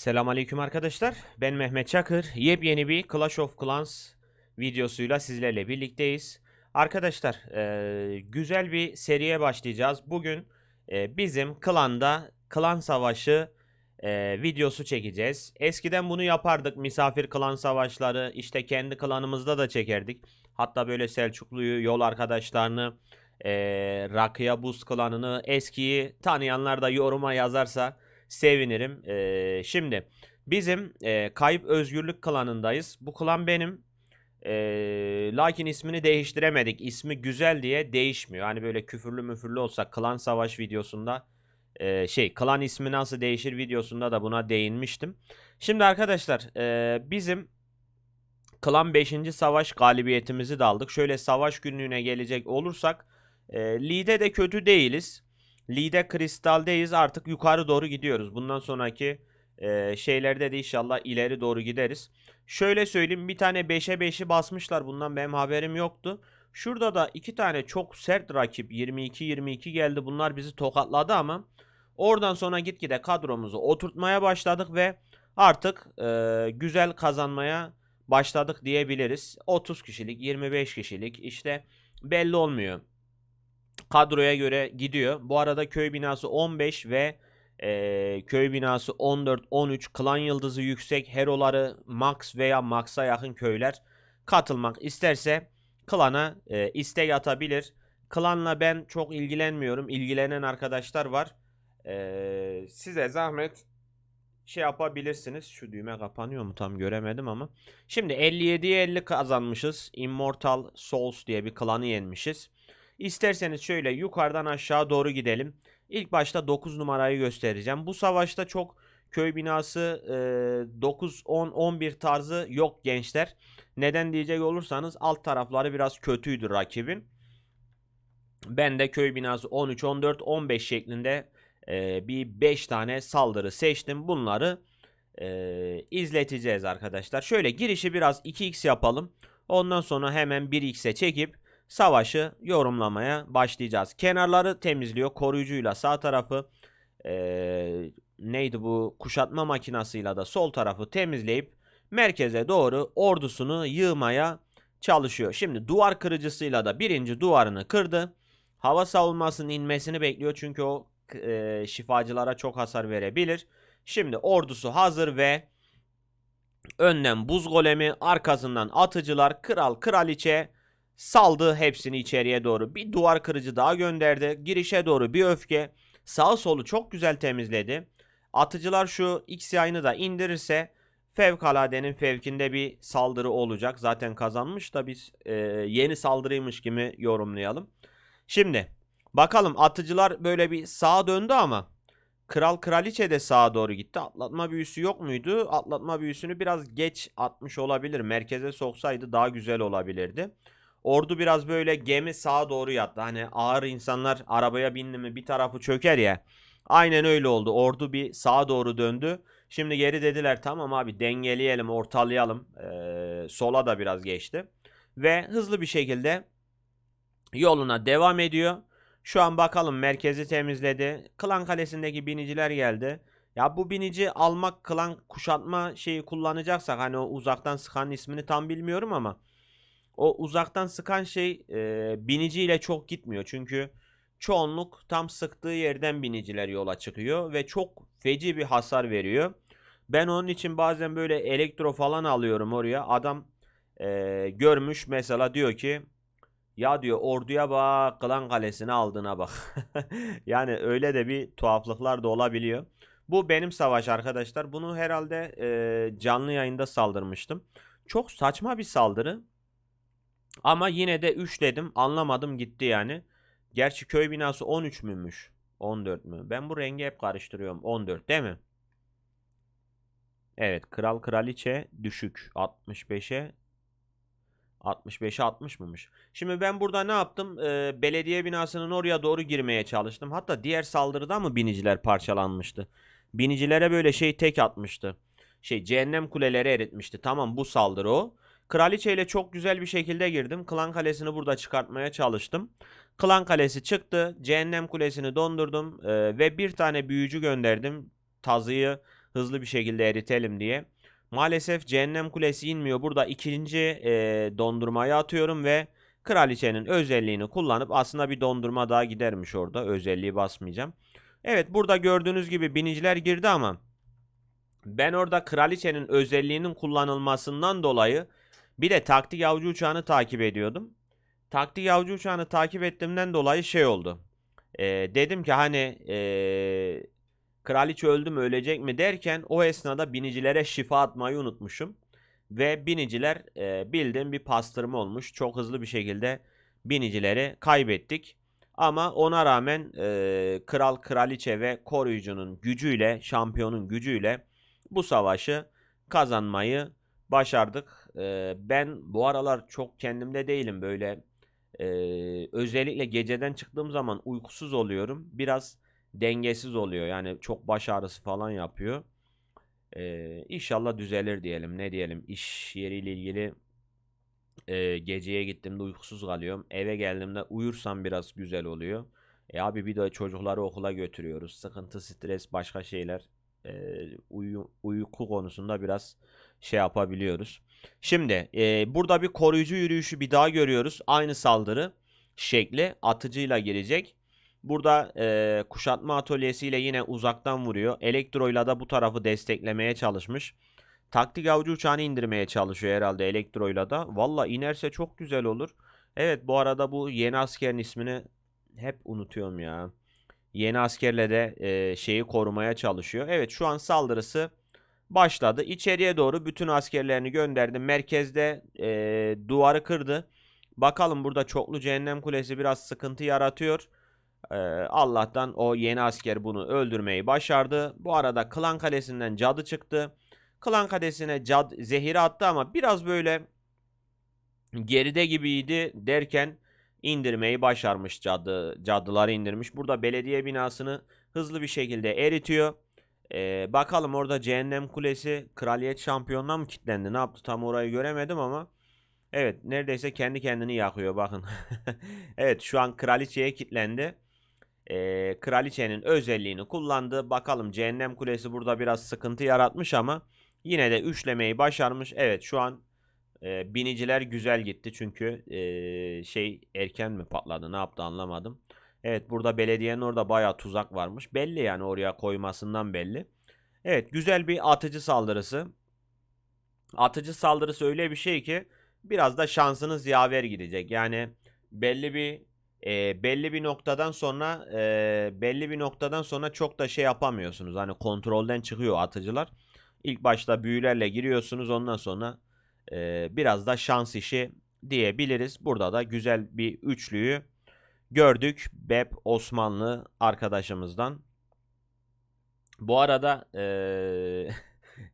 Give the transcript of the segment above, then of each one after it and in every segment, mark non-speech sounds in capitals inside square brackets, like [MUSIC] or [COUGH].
Selamünaleyküm arkadaşlar. Ben Mehmet Çakır. Yepyeni bir Clash of Clans videosuyla sizlerle birlikteyiz. Arkadaşlar, eee, güzel bir seriye başlayacağız. Bugün eee, bizim klanda klan savaşı eee, videosu çekeceğiz. Eskiden bunu yapardık. Misafir klan savaşları işte kendi klanımızda da çekerdik. Hatta böyle Selçuklu'yu, yol arkadaşlarını, eee Rakıya Buz klanını, eskiyi tanıyanlar da yoruma yazarsa sevinirim. Ee, şimdi bizim e, Kayıp Özgürlük klanındayız. Bu klan benim. Ee, lakin ismini değiştiremedik. İsmi güzel diye değişmiyor. Hani böyle küfürlü müfürlü olsa klan savaş videosunda e, şey klan ismi nasıl değişir videosunda da buna değinmiştim. Şimdi arkadaşlar e, bizim klan 5. savaş galibiyetimizi de aldık. Şöyle savaş günlüğüne gelecek olursak e, Lide de kötü değiliz. Lide kristaldeyiz artık yukarı doğru gidiyoruz. Bundan sonraki e, şeylerde de inşallah ileri doğru gideriz. Şöyle söyleyeyim bir tane 5'e 5'i basmışlar bundan benim haberim yoktu. Şurada da iki tane çok sert rakip 22-22 geldi bunlar bizi tokatladı ama oradan sonra gitgide kadromuzu oturtmaya başladık ve artık e, güzel kazanmaya başladık diyebiliriz. 30 kişilik 25 kişilik işte belli olmuyor kadroya göre gidiyor. Bu arada köy binası 15 ve e, köy binası 14, 13, klan yıldızı yüksek, heroları max veya max'a yakın köyler katılmak isterse klana e, istek atabilir. Klanla ben çok ilgilenmiyorum. İlgilenen arkadaşlar var. E, size zahmet şey yapabilirsiniz. Şu düğme kapanıyor mu tam göremedim ama. Şimdi 57'ye 50 kazanmışız. Immortal Souls diye bir klanı yenmişiz. İsterseniz şöyle yukarıdan aşağı doğru gidelim. İlk başta 9 numarayı göstereceğim. Bu savaşta çok köy binası e, 9, 10, 11 tarzı yok gençler. Neden diyecek olursanız alt tarafları biraz kötüydü rakibin. Ben de köy binası 13, 14, 15 şeklinde e, bir 5 tane saldırı seçtim. Bunları e, izleteceğiz arkadaşlar. Şöyle girişi biraz 2x yapalım. Ondan sonra hemen 1x'e çekip savaşı yorumlamaya başlayacağız. Kenarları temizliyor koruyucuyla sağ tarafı ee, neydi bu kuşatma makinasıyla da sol tarafı temizleyip merkeze doğru ordusunu yığmaya çalışıyor. Şimdi duvar kırıcısıyla da birinci duvarını kırdı. Hava savunmasının inmesini bekliyor çünkü o e, şifacılara çok hasar verebilir. Şimdi ordusu hazır ve önden buz golemi arkasından atıcılar kral kraliçe Saldı hepsini içeriye doğru. Bir duvar kırıcı daha gönderdi. Girişe doğru bir öfke. Sağ solu çok güzel temizledi. Atıcılar şu X yayını da indirirse fevkaladenin fevkinde bir saldırı olacak. Zaten kazanmış da biz e, yeni saldırıymış gibi yorumlayalım. Şimdi bakalım atıcılar böyle bir sağa döndü ama Kral kraliçe de sağa doğru gitti. Atlatma büyüsü yok muydu? Atlatma büyüsünü biraz geç atmış olabilir. Merkeze soksaydı daha güzel olabilirdi. Ordu biraz böyle gemi sağa doğru yattı. Hani ağır insanlar arabaya bindi mi bir tarafı çöker ya. Aynen öyle oldu. Ordu bir sağa doğru döndü. Şimdi geri dediler tamam abi dengeleyelim, ortalayalım. Ee, sola da biraz geçti. Ve hızlı bir şekilde yoluna devam ediyor. Şu an bakalım merkezi temizledi. Klan Kalesi'ndeki biniciler geldi. Ya bu binici almak klan kuşatma şeyi kullanacaksak hani o uzaktan sıkan ismini tam bilmiyorum ama o uzaktan sıkan şey e, biniciyle çok gitmiyor. Çünkü çoğunluk tam sıktığı yerden biniciler yola çıkıyor ve çok feci bir hasar veriyor. Ben onun için bazen böyle elektro falan alıyorum oraya. Adam e, görmüş mesela diyor ki ya diyor orduya bak klan kalesini aldığına bak. [LAUGHS] yani öyle de bir tuhaflıklar da olabiliyor. Bu benim savaş arkadaşlar. Bunu herhalde e, canlı yayında saldırmıştım. Çok saçma bir saldırı. Ama yine de 3 dedim. Anlamadım gitti yani. Gerçi köy binası 13 müymüş? 14 mü? Ben bu rengi hep karıştırıyorum. 14 değil mi? Evet. Kral kraliçe düşük. 65'e 65'e 60 mıymış? Şimdi ben burada ne yaptım? Ee, belediye binasının oraya doğru girmeye çalıştım. Hatta diğer saldırıda mı biniciler parçalanmıştı? Binicilere böyle şey tek atmıştı. Şey cehennem kuleleri eritmişti. Tamam bu saldırı o. Kraliçe ile çok güzel bir şekilde girdim. Klan Kalesi'ni burada çıkartmaya çalıştım. Klan Kalesi çıktı. Cehennem Kulesi'ni dondurdum. Ee, ve bir tane büyücü gönderdim. Tazıyı hızlı bir şekilde eritelim diye. Maalesef Cehennem Kulesi inmiyor. Burada ikinci e, dondurmayı atıyorum ve Kraliçenin özelliğini kullanıp aslında bir dondurma daha gidermiş orada. Özelliği basmayacağım. Evet burada gördüğünüz gibi biniciler girdi ama ben orada kraliçenin özelliğinin kullanılmasından dolayı bir de taktik avcı uçağını takip ediyordum. Taktik avcı uçağını takip ettiğimden dolayı şey oldu. Ee, dedim ki hani ee, kraliçe öldü mü ölecek mi derken o esnada binicilere şifa atmayı unutmuşum. Ve biniciler e, bildiğim bir pastırma olmuş. Çok hızlı bir şekilde binicileri kaybettik. Ama ona rağmen e, kral, kraliçe ve koruyucunun gücüyle, şampiyonun gücüyle bu savaşı kazanmayı başardık. E, ben bu aralar çok kendimde değilim böyle. e, özellikle geceden çıktığım zaman uykusuz oluyorum. Biraz dengesiz oluyor. Yani çok baş ağrısı falan yapıyor. Ee, inşallah düzelir diyelim. Ne diyelim? İş yeriyle ilgili e, geceye gittiğimde uykusuz kalıyorum. Eve geldiğimde uyursam biraz güzel oluyor. E abi bir de çocukları okula götürüyoruz. Sıkıntı, stres, başka şeyler. E, uyu, uyku konusunda biraz şey yapabiliyoruz. Şimdi e, burada bir koruyucu yürüyüşü bir daha görüyoruz. Aynı saldırı şekli atıcıyla gelecek. Burada e, kuşatma atölyesiyle yine uzaktan vuruyor. Elektroyla da bu tarafı desteklemeye çalışmış. Taktik avcı uçağını indirmeye çalışıyor herhalde Elektroyla da. Valla inerse çok güzel olur. Evet bu arada bu yeni askerin ismini hep unutuyorum ya. Yeni askerle de e, şeyi korumaya çalışıyor. Evet şu an saldırısı başladı. İçeriye doğru bütün askerlerini gönderdi. Merkezde e, duvarı kırdı. Bakalım burada çoklu cehennem kulesi biraz sıkıntı yaratıyor. Ee, Allah'tan o yeni asker bunu öldürmeyi başardı. Bu arada Klan Kalesi'nden cadı çıktı. Klan Kalesi'ne cad zehiri attı ama biraz böyle geride gibiydi derken indirmeyi başarmış cadı. Cadıları indirmiş. Burada belediye binasını hızlı bir şekilde eritiyor. Ee, bakalım orada Cehennem Kulesi kraliyet şampiyonuna mı kilitlendi? Ne yaptı tam orayı göremedim ama. Evet neredeyse kendi kendini yakıyor bakın. [LAUGHS] evet şu an kraliçeye kilitlendi e, kraliçenin özelliğini kullandı. Bakalım cehennem kulesi burada biraz sıkıntı yaratmış ama yine de üçlemeyi başarmış. Evet şu an e, biniciler güzel gitti çünkü e, şey erken mi patladı ne yaptı anlamadım. Evet burada belediyenin orada bayağı tuzak varmış. Belli yani oraya koymasından belli. Evet güzel bir atıcı saldırısı. Atıcı saldırısı öyle bir şey ki biraz da şansınız yaver gidecek. Yani belli bir e, belli bir noktadan sonra e, belli bir noktadan sonra çok da şey yapamıyorsunuz. Hani kontrolden çıkıyor atıcılar. İlk başta büyülerle giriyorsunuz ondan sonra e, biraz da şans işi diyebiliriz. Burada da güzel bir üçlüyü gördük. Bep Osmanlı arkadaşımızdan. Bu arada e,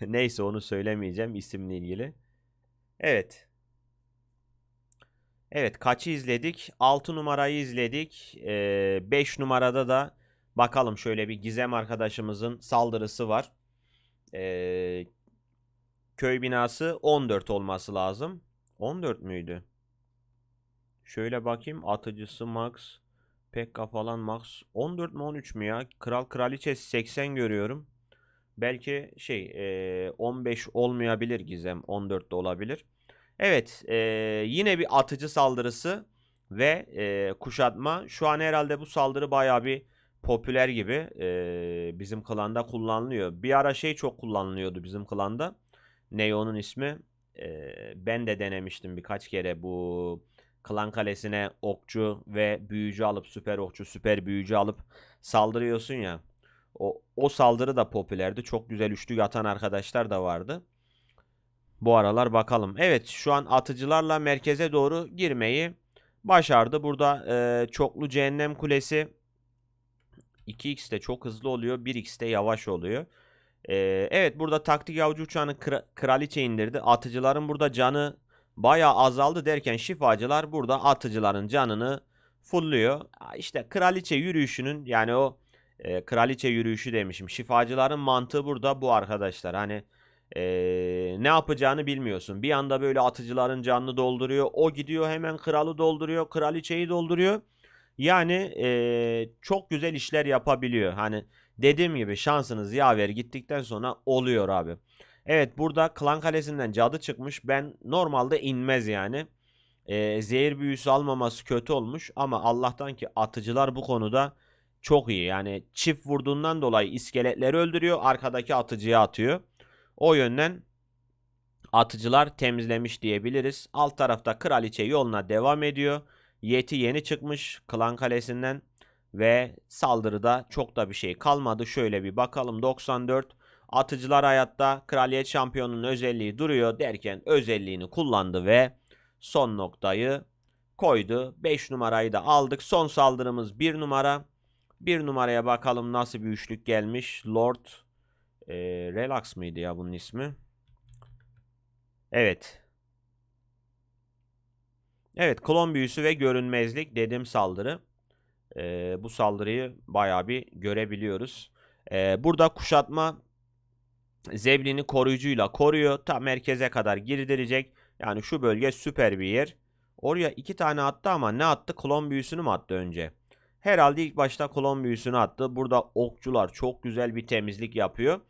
[LAUGHS] neyse onu söylemeyeceğim isimle ilgili. Evet. Evet kaçı izledik? 6 numarayı izledik. 5 ee, numarada da bakalım şöyle bir Gizem arkadaşımızın saldırısı var. Ee, köy binası 14 olması lazım. 14 müydü? Şöyle bakayım atıcısı Max. Pekka falan Max. 14 mi 13 mü ya? Kral kraliçe 80 görüyorum. Belki şey 15 olmayabilir Gizem. 14 de olabilir. Evet e, yine bir atıcı saldırısı ve e, kuşatma. Şu an herhalde bu saldırı baya bir popüler gibi e, bizim klanda kullanılıyor. Bir ara şey çok kullanılıyordu bizim klanda. Ne onun ismi? E, ben de denemiştim birkaç kere bu klan kalesine okçu ve büyücü alıp süper okçu süper büyücü alıp saldırıyorsun ya. O, o saldırı da popülerdi. Çok güzel üçlü atan arkadaşlar da vardı. Bu aralar bakalım. Evet şu an atıcılarla merkeze doğru girmeyi başardı. Burada e, çoklu cehennem kulesi 2x de çok hızlı oluyor. 1x de yavaş oluyor. E, evet burada taktik avcı uçağını kra kraliçe indirdi. Atıcıların burada canı bayağı azaldı derken şifacılar burada atıcıların canını fullüyor. İşte kraliçe yürüyüşünün yani o e, kraliçe yürüyüşü demişim. Şifacıların mantığı burada bu arkadaşlar. Hani ee, ne yapacağını bilmiyorsun. Bir anda böyle atıcıların canını dolduruyor. O gidiyor hemen kralı dolduruyor. Kraliçeyi dolduruyor. Yani ee, çok güzel işler yapabiliyor. Hani Dediğim gibi şansınız yaver gittikten sonra oluyor abi. Evet burada klan kalesinden cadı çıkmış. Ben normalde inmez yani. Ee, zehir büyüsü almaması kötü olmuş ama Allah'tan ki atıcılar bu konuda çok iyi. Yani çift vurduğundan dolayı iskeletleri öldürüyor. Arkadaki atıcıya atıyor. O yönden atıcılar temizlemiş diyebiliriz. Alt tarafta kraliçe yoluna devam ediyor. Yeti yeni çıkmış klan kalesinden ve saldırıda çok da bir şey kalmadı. Şöyle bir bakalım 94 atıcılar hayatta kraliyet şampiyonunun özelliği duruyor derken özelliğini kullandı ve son noktayı koydu. 5 numarayı da aldık. Son saldırımız 1 numara. 1 numaraya bakalım nasıl bir üçlük gelmiş. Lord e, Relax mıydı ya bunun ismi? Evet. Evet klon büyüsü ve görünmezlik dedim saldırı. Ee, bu saldırıyı bayağı bir görebiliyoruz. Ee, burada kuşatma Zeblin'i koruyucuyla koruyor. Ta merkeze kadar girdirecek. Yani şu bölge süper bir yer. Oraya iki tane attı ama ne attı? Klon büyüsünü mü attı önce? Herhalde ilk başta klon büyüsünü attı. Burada okçular çok güzel bir temizlik yapıyor.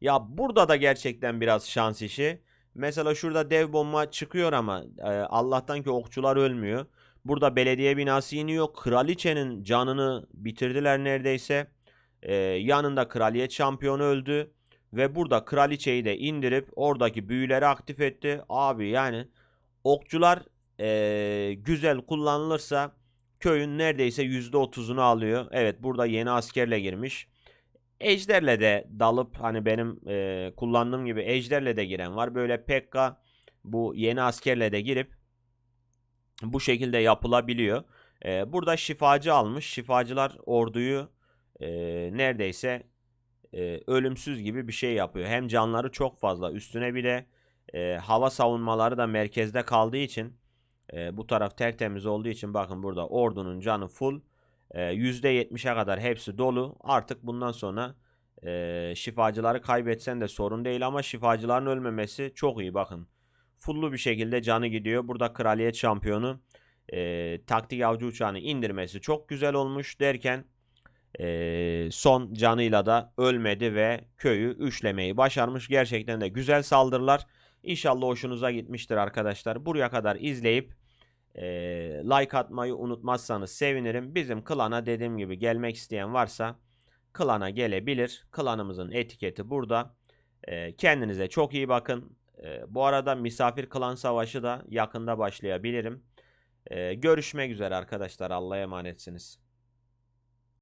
Ya burada da gerçekten biraz şans işi. Mesela şurada dev bomba çıkıyor ama e, Allah'tan ki okçular ölmüyor. Burada belediye binası iniyor. Kraliçenin canını bitirdiler neredeyse. E, yanında kraliyet şampiyonu öldü. Ve burada kraliçeyi de indirip oradaki büyüleri aktif etti. Abi yani okçular e, güzel kullanılırsa köyün neredeyse %30'unu alıyor. Evet burada yeni askerle girmiş. Ejderle de dalıp hani benim e, kullandığım gibi ejderle de giren var. Böyle Pekka bu yeni askerle de girip bu şekilde yapılabiliyor. E, burada şifacı almış. Şifacılar orduyu e, neredeyse e, ölümsüz gibi bir şey yapıyor. Hem canları çok fazla üstüne bir de e, hava savunmaları da merkezde kaldığı için e, bu taraf tertemiz olduğu için bakın burada ordunun canı full. E, %70'e kadar hepsi dolu. Artık bundan sonra e, şifacıları kaybetsen de sorun değil ama şifacıların ölmemesi çok iyi bakın. Fullu bir şekilde canı gidiyor. Burada kraliyet şampiyonu e, taktik avcı uçağını indirmesi çok güzel olmuş derken e, son canıyla da ölmedi ve köyü üçlemeyi başarmış. Gerçekten de güzel saldırılar. İnşallah hoşunuza gitmiştir arkadaşlar. Buraya kadar izleyip e, like atmayı unutmazsanız sevinirim. Bizim klana dediğim gibi gelmek isteyen varsa klana gelebilir. Klanımızın etiketi burada. E, kendinize çok iyi bakın. E, bu arada misafir klan savaşı da yakında başlayabilirim. E, görüşmek üzere arkadaşlar. Allah'a emanetsiniz.